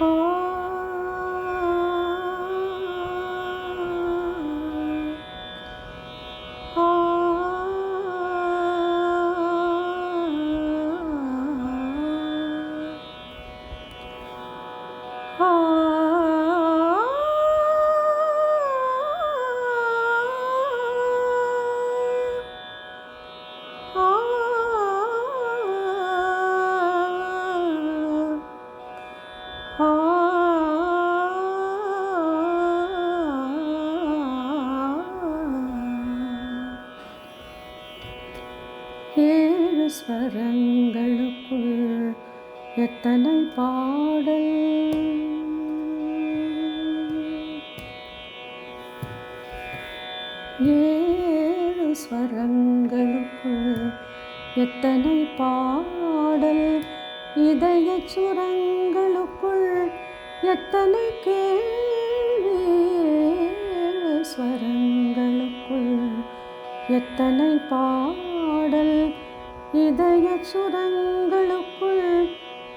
Oh. ஏழு ஸ்வரங்களுக்குள் எத்தனை பாடல்? ஏழு ஸ்வரங்களுக்குள் எத்தனை பாடல்? இதய சுரங்களுக்குள் எத்தனை கேள்வி? ஏழு ஸ்வரங்களுக்குள் எத்தனை பாடல்? பாடல் இதய சுரங்களுக்குள்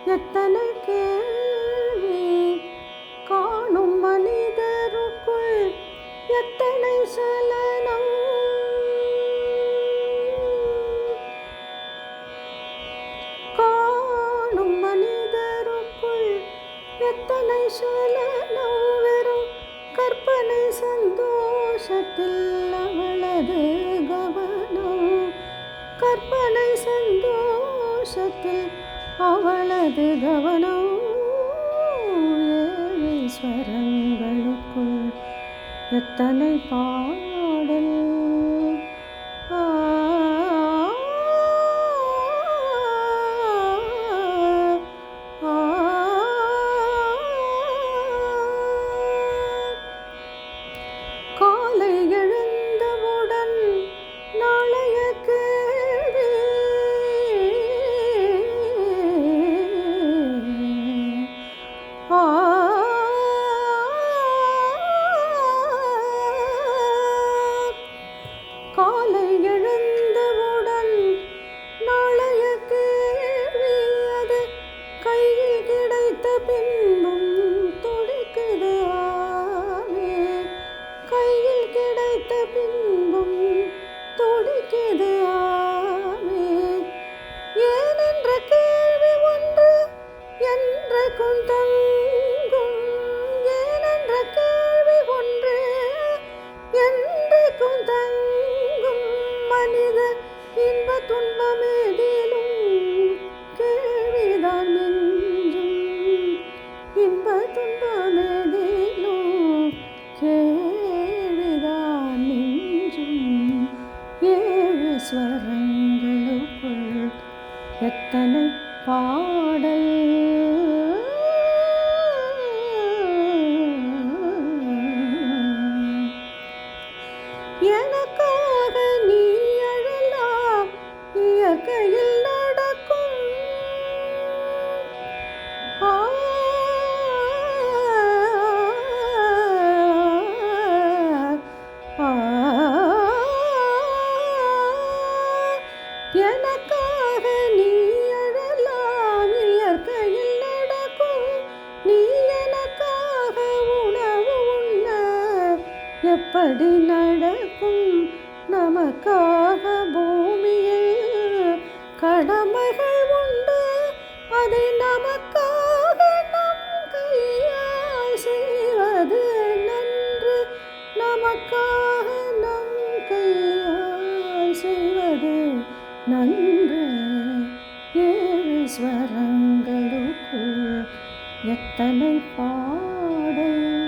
எத்தனை கேள்வி காணும் மனிதருக்குள் எத்தனை சலனம்? காணும் மனிதருக்குள் எத்தனை சலனம் வெறும் கற்பனை சந்தோஷத்தில் அவளது கவனம் கற்பனை சந்தோஷத்தில் அவளது கவனம் ஏழு ஸ்வரங்களுக்குள் எத்தனை பாடல் துன்பமேதிலும் கேள்விதான் நெஞ்சும். இன்ப துன்பமேதிலும் கேள்விதான் நெஞ்சும். ஏழு ஸ்வரங்களுக்குள் எத்தனை பாடல் இயற்கையில் நடக்கும். எனக்காக நீ அழலாம் இயற்கையில் நடக்கும். நீ எனக்காக உணவு உண்ண. எப்படி நடக்கும்? நமக்காக பூமியை கடமைகள் உண்டு. அதை நமக்காக நம் கையால் செய்வது நன்று. நமக்காக நம் கையால் செய்வது நன்று. ஏழு ஸ்வரங்களுக்குள் எத்தனை பாடல்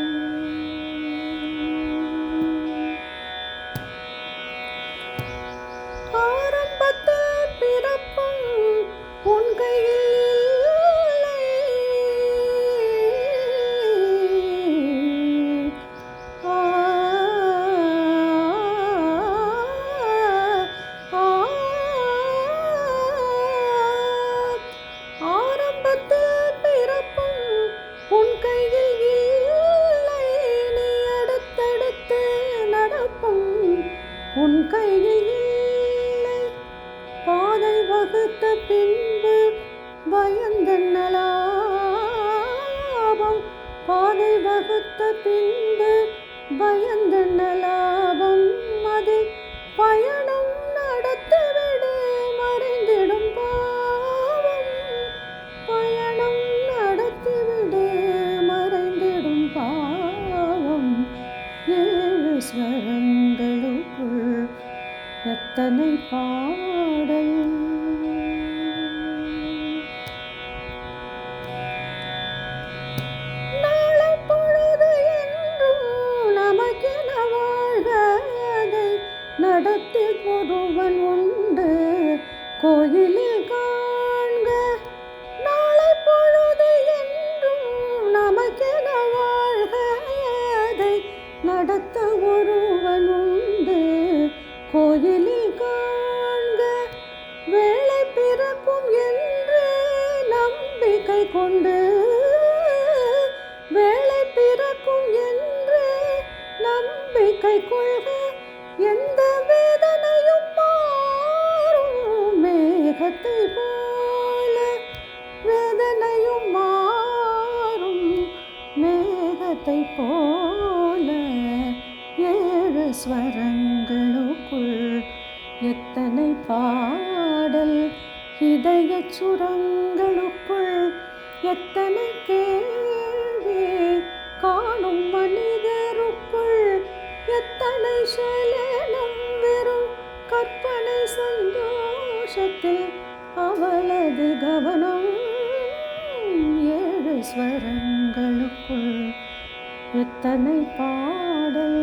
பயந்தன்னலாபம் பாதை வகுத்த பின்பு பயந்தன்னலாபம் லாபம் பயணம் நடத்திவிடு மறைந்திடும் பாவம். பயணம் நடத்திவிடு மறைந்திடும் பாவம். ஏழு ஸ்வரங்களுக்குள் எத்தனை பாடல்? நடத்தி ஒருவன் உண்டு. கோயிலில் காண்க நாளை பொழுது என்றும் நமக்கென வாழ்க. அதை நடத்த ஒருவன் உண்டு. கோயிலில் காண்க வேலை பிறக்கும் என்று நம்பிக்கை கொண்டு. வேலை பிறக்கும் என்று நம்பிக்கை கொள்க. எந்த வேதனையும் மாறும் மேகத்தை போல. வேதனையும் மாறும் மேகத்தை போல. ஏழு ஸ்வரங்களுக்குள் எத்தனை பாடல் இதய சுரங்களுக்குள் எத்தனை கேள்வி காணும் கற்பனை சலனம் வெறும் கற்பனை சந்தோஷத்தில் அவளது கவனம் ஏழு ஸ்வரங்களுக்குள் எத்தனை பாடல்